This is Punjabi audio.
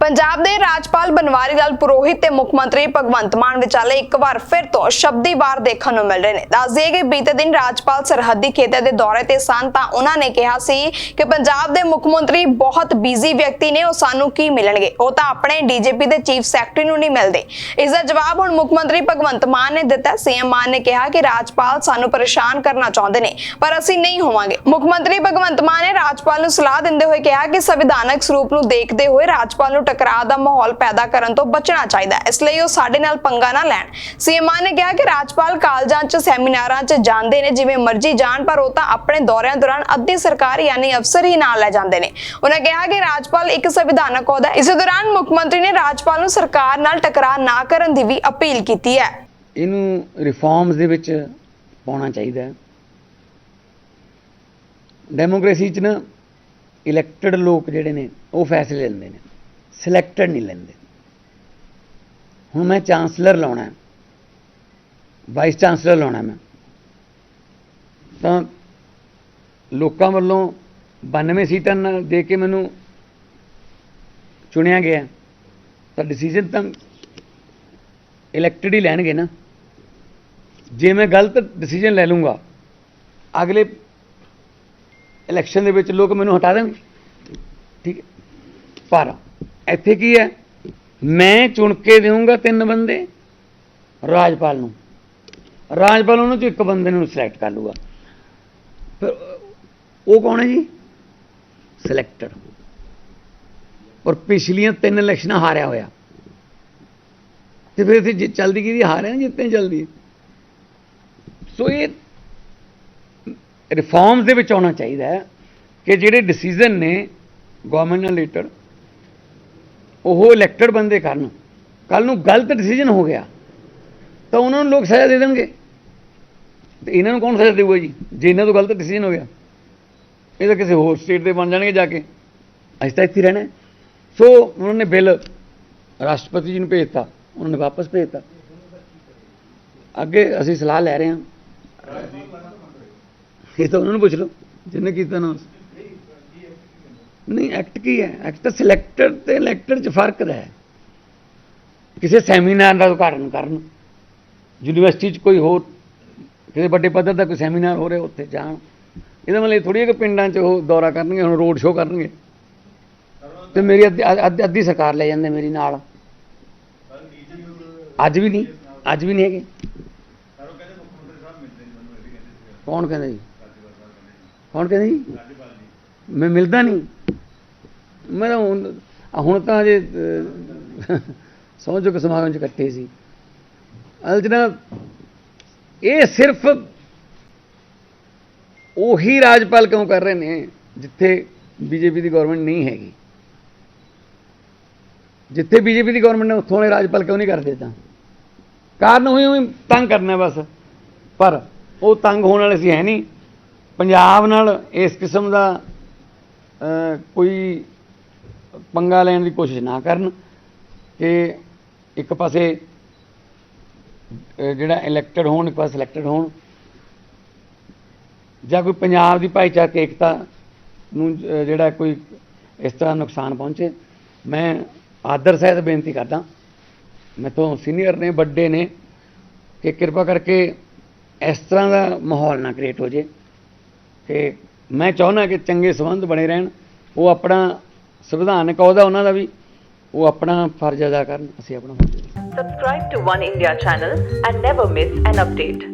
ਪੰਜਾਬ ਦੇ ਰਾਜਪਾਲ ਬਨਵਾਰੀ ਲਾਲ ਪੁਰੋਹਿਤ ਤੇ ਮੁੱਖ ਮੰਤਰੀ ਭਗਵੰਤ ਮਾਨ ਵਿਚਾਲੇ ਇੱਕ ਵਾਰ ਫਿਰ ਤੋਂ ਸ਼ਬਦੀ ਵਾਰ ਦੇਖਣ ਨੂੰ ਮਿਲ ਰਹੇ ਨੇ। ਦੱਸ ਕਿ ਬੀਤੇ ਦਿਨ ਰਾਜਪਾਲ ਸਰਹੱਦੀ ਖੇਤਰ ਦੇ ਦੌਰੇ ਤੇ ਸਨ ਤਾਂ ਉਹਨਾਂ ਨੇ ਕਿਹਾ ਸੀ ਕਿ ਪੰਜਾਬ ਦੇ ਮੁੱਖ ਮੰਤਰੀ ਬਹੁਤ ਬਿਜ਼ੀ ਵਿਅਕਤੀ ਨੇ, ਉਹ ਸਾਨੂੰ ਕੀ ਮਿਲਣਗੇ? ਉਹ ਤਾਂ ਆਪਣੇ ਡੀਜੀਪੀ ਦੇ ਚੀਫ ਸੈਕਟਰੀ ਨੂੰ ਨਹੀਂ ਮਿਲਦੇ। ਇਸ ਦਾ ਜਵਾਬ ਹੁਣ ਮੁੱਖ ਮੰਤਰੀ ਭਗਵੰਤ ਮਾਨ ਨੇ ਦਿੱਤਾ। ਸੀਐਮ ਮਾਨ ਨੇ ਕਿਹਾ ਕਿ ਰਾਜਪਾਲ ਸਾਨੂੰ ਪਰੇਸ਼ਾਨ ਕਰਨਾ ਚਾਹੁੰਦੇ ਨੇ, ਪਰ ਅਸੀਂ ਨਹੀਂ ਹੋਵਾਂਗੇ। ਮੁੱਖ ਮੰਤਰੀ ਭਗਵੰਤ ਮਾਨ ਨੇ ਰਾਜਪਾਲ ਨੂੰ ਸਲਾਹ ਦਿੰਦੇ ਹੋਏ ਕਿਹਾ ਕਿ ਸੰਵਿਧਾਨਕ ਸਰੂਪ ਨੂੰ ਦੇਖਦੇ ਹੋਏ ਰਾਜਪਾਲ ਨੂੰ ਟਕਰਾਅ ਦਾ ਮਾਹੌਲ ਪੈਦਾ ਕਰਨ ਤੋਂ ਬਚਣਾ ਚਾਹੀਦਾ ਹੈ। ਇਸ ਲਈ ਉਹ ਸਾਡੇ ਨਾਲ ਪੰਗਾ ਨਾ ਲੈਣ। ਸੀਐਮ ਨੇ ਕਿਹਾ ਕਿ ਰਾਜਪਾਲ ਕਾਲਜਾਂ 'ਚ, ਸੈਮੀਨਾਰਾਂ 'ਚ ਜਾਂਦੇ ਨੇ, ਜਿਵੇਂ ਮਰਜ਼ੀ ਜਾਣ, ਪਰ ਉਹ ਤਾਂ ਆਪਣੇ ਦੌਰਿਆਂ ਦੌਰਾਨ ਅੱਧੀ ਸਰਕਾਰ ਯਾਨੀ ਅਫਸਰ ਹੀ ਨਾਲ ਲੈ ਜਾਂਦੇ ਨੇ। ਉਹਨਾਂ ਕਿਹਾ ਕਿ ਰਾਜਪਾਲ ਇੱਕ ਸੰਵਿਧਾਨਕ ਅਹੁਦਾ ਇਸੇ ਦੌਰਾਨ ਮੁੱਖ ਮੰਤਰੀ ਨੇ ਰਾਜਪਾਲ ਨੂੰ ਸਰਕਾਰ ਨਾਲ ਟਕਰਾਅ ਨਾ ਕਰਨ ਦੀ ਵੀ ਅਪੀਲ ਕੀਤੀ ਹੈ। ਇਹਨੂੰ ਰਿਫਾਰਮਸ ਦੇ ਵਿੱਚ ਪਾਉਣਾ ਚਾਹੀਦਾ ਹੈ। ਡੈਮੋਕ੍ਰੇਸੀ 'ਚ ਨਾ ਇਲੈਕਟਡ ਲੋਕ ਜਿਹੜੇ ਨੇ, ਉਹ ਫੈਸਲੇ ਲੈਂਦੇ ਨੇ। ਸਿਲੈਕਟਡ ਨਹੀਂ ਲੈਂਦੇ। ਹੁਣ ਮੈਂ ਚਾਂਸਲਰ ਲਾਉਣਾ ਹੈ। ਵਾਈਸ ਚਾਂਸਲਰ ਲਾਉਣਾ ਮੈਂ। ਤਾਂ ਲੋਕਾਂ ਵੱਲੋਂ 92 ਸੀਟਾਂ ਨਾਲ ਦੇ ਕੇ ਮੈਨੂੰ ਚੁਣਿਆ ਗਿਆ। ਤਾਂ ਡਿਸੀਜਨ ਤਾਂ ਇਲੈਕਟਡ ਹੀ ਲੈਣਗੇ ਨਾ। ਜੇ ਮੈਂ ਗਲਤ ਡਿਸੀਜਨ ਲੈ ਲੂੰਗਾ, ਅਗਲੇ ਇਲੈਕਸ਼ਨ ਦੇ ਵਿੱਚ ਲੋਕ ਮੈਨੂੰ ਹਟਾ ਦੇਣਗੇ। ਠੀਕ ਹੈ। ਪਰ ਇੱਥੇ ਕੀ ਹੈ? ਮੈਂ ਚੁਣ ਕੇ ਦੇਵਾਂਗਾ ਤਿੰਨ ਬੰਦੇ, ਰਾਜਪਾਲ ਨੂੰ। ਰਾਜਪਾਲ ਉਹਨਾਂ ਚੋਂ ਇੱਕ ਬੰਦੇ ਨੂੰ ਸਿਲੈਕਟ ਕਰ ਲੂਗਾ ਫਿਰ ਉਹ ਕੌਣ ਹੈ ਜੀ? ਸਿਲੈਕਟਡ ਔਰ ਪਿਛਲੀਆਂ ਤਿੰਨ ਇਲੈਕਸ਼ਨਾਂ ਹਾਰਿਆ ਹੋਇਆ। ਤੇ ਫਿਰ ਇੱਥੇ ਜਿ- ਚੱਲਦੀ ਕਿਹਦੀ ਹਾਰਿਆ ਨਾ ਜਿੱਤੇ ਚੱਲਦੀ। ਸੋ ਇਹ ਰਿਫਾਰਮਸ ਦੇ ਵਿੱਚ ਆਉਣਾ ਚਾਹੀਦਾ ਹੈ ਕਿ ਜਿਹੜੇ ਡਿਸੀਜਨ ਨੇ ਗਵਰਨਮੈਂਟ ਨਾਲ ਰਿਲੇਟਡ ਉਹ ਇਲੈਕਟਡ ਬੰਦੇ ਕਰਨ ਕੱਲ ਨੂੰ ਗਲਤ ਡਿਸੀਜਨ ਹੋ ਗਿਆ। ਤਾਂ ਉਹਨਾਂ ਨੂੰ ਲੋਕ ਸਜ਼ਾ ਦੇ ਦੇਣਗੇ। ਤੇ ਇਹਨਾਂ ਨੂੰ ਕੌਣ ਸਜ਼ਾ ਦੇਊਗਾ ਜੀ? ਜੇ ਇਹਨਾਂ ਤੋਂ ਗਲਤ ਡਿਸੀਜਨ ਹੋ ਗਿਆ, ਇਹ ਤਾਂ ਕਿਸੇ ਹੋਰ ਸਟੇਟ ਦੇ ਬਣ ਜਾਣਗੇ ਜਾ ਕੇ। ਅਸੀਂ ਤਾਂ ਇੱਥੇ ਰਹਿਣਾ ਸੋ ਉਹਨਾਂ ਨੇ ਬਿੱਲ ਰਾਸ਼ਟਰਪਤੀ ਜੀ ਨੂੰ ਭੇਜਤਾ, ਉਹਨਾਂ ਨੇ ਵਾਪਸ ਭੇਜਤਾ। ਅੱਗੇ ਅਸੀਂ ਸਲਾਹ ਲੈ ਰਹੇ ਹਾਂ। ਇਹ ਤਾਂ ਉਹਨਾਂ ਨੂੰ ਪੁੱਛ ਲਓ, ਜਿਹਨੇ ਕੀਤਾ ਨਾ। ਨਹੀਂ ਐਕਟ ਕੀ ਹੈ? ਐਕਟ ਤਾਂ ਸਿਲੈਕਟਡ ਤੇ ਇਲੈਕਟਡ ਚ ਫ਼ਰਕ ਹੈ। ਕਿਸੇ ਸੈਮੀਨਾਰ ਦਾ ਉਦਘਾਟਨ ਕਰਨ। ਯੂਨੀਵਰਸਿਟੀ ਚ ਕੋਈ ਹੋਰ, ਕਿਸੇ ਵੱਡੇ ਪੱਧਰ ਦਾ ਕੋਈ ਸੈਮੀਨਾਰ ਹੋ ਰਿਹਾ, ਉੱਥੇ ਜਾਣ। ਇਹਦਾ ਮਤਲਬ ਥੋੜੀ ਹੈ ਕਿ ਪਿੰਡਾਂ 'ਚ ਉਹ ਦੌਰਾ ਕਰਨਗੇ, ਹੁਣ ਰੋਡ ਸ਼ੋਅ ਕਰਨਗੇ। ਤੇ ਮੇਰੀ ਅੱਧੀ, ਅੱਧੀ- ਅੱਧੀ ਸਰਕਾਰ ਲੈ ਜਾਂਦੇ ਮੇਰੀ ਨਾਲ। ਅੱਜ ਵੀ ਨਹੀਂ, ਅੱਜ ਵੀ ਨਹੀਂ ਹੈਗੇ। ਕੌਣ ਕਹਿੰਦਾ ਜੀ? ਕੌਣ ਕਹਿੰਦਾ ਜੀ? ਮੈਂ ਮਿਲਦਾ ਨਹੀਂ। ਮੈਂ ਹੁਣ ਹੁਣ ਤਾਂ ਜੇ ਅਹ, ਸਮਝੋ ਕਿ ਸਮਾਗਮ ਚ ਇਕੱਠੇ ਸੀ। ਅਸਲ 'ਚ ਇਹ ਸਿਰਫ ਉਹੀ ਰਾਜਪਾਲ ਕਿਉਂ ਕਰ ਰਹੇ ਨੇ ਜਿੱਥੇ ਬੀਜੇਪੀ ਦੀ ਗਵਰਨਮੈਂਟ ਨਹੀਂ ਹੈਗੀ? ਜਿੱਥੇ ਬੀਜੇਪੀ ਦੀ ਗਵਰਨਮੈਂਟ ਨੇ ਉੱਥੋਂ ਵਾਲੇ ਰਾਜਪਾਲ ਕਿਉਂ ਨਹੀਂ ਕਰਦੇ ਤਾਂ? ਕਾਰਨ ਉਹੀ ਉਹੀ ਤੰਗ ਕਰਨਾ ਬਸ। ਪਰ ਉਹ ਤੰਗ ਹੋਣ ਵਾਲੇ ਸੀ ਹੈ ਨਹੀਂ। ਪੰਜਾਬ ਨਾਲ ਇਸ ਕਿਸਮ ਦਾ ਕੋਈ ਪੰਗਾ ਲੈਣ ਦੀ ਕੋਸ਼ਿਸ਼ ਨਾ ਕਰਨ ਕਿ ਇੱਕ ਪਾਸੇ ਜਿਹੜਾ ਇਲੈਕਟਡ ਹੋਣ, ਇੱਕ ਪਾਸੇ ਸਿਲੈਕਟਡ ਹੋਣ। ਜਾਂ ਕੋਈ ਪੰਜਾਬ ਦੀ ਭਾਈਚਾਰਕ ਏਕਤਾ ਨੂੰ ਜਿਹੜਾ ਕੋਈ ਇਸ ਤਰ੍ਹਾਂ ਨੁਕਸਾਨ ਪਹੁੰਚੇ। ਮੈਂ ਆਦਰ ਸਹਿਤ ਬੇਨਤੀ ਕਰਦਾ ਮੈਥੋਂ ਸੀਨੀਅਰ ਨੇ, ਵੱਡੇ ਨੇ, ਕਿ ਕਿਰਪਾ ਕਰਕੇ ਇਸ ਤਰ੍ਹਾਂ ਦਾ ਮਾਹੌਲ ਨਾ ਕ੍ਰੀਏਟ ਹੋ ਜੇ ਕਿ ਮੈਂ ਚਾਹੁੰਦਾ ਕਿ ਚੰਗੇ ਸੰਬੰਧ ਬਣੇ ਰਹਿਣ। ਉਹ ਆਪਣਾ ਸੰਵਿਧਾਨਕ ਅਹੁਦਾ ਉਹਨਾਂ ਦਾ ਵੀ ਉਹ ਆਪਣਾ ਫਰਜ਼ ਅਦਾ ਕਰਨ ਅਸੀਂ ਆਪਣਾ ਫਰਜ਼ subscribe to One India channel and never miss an update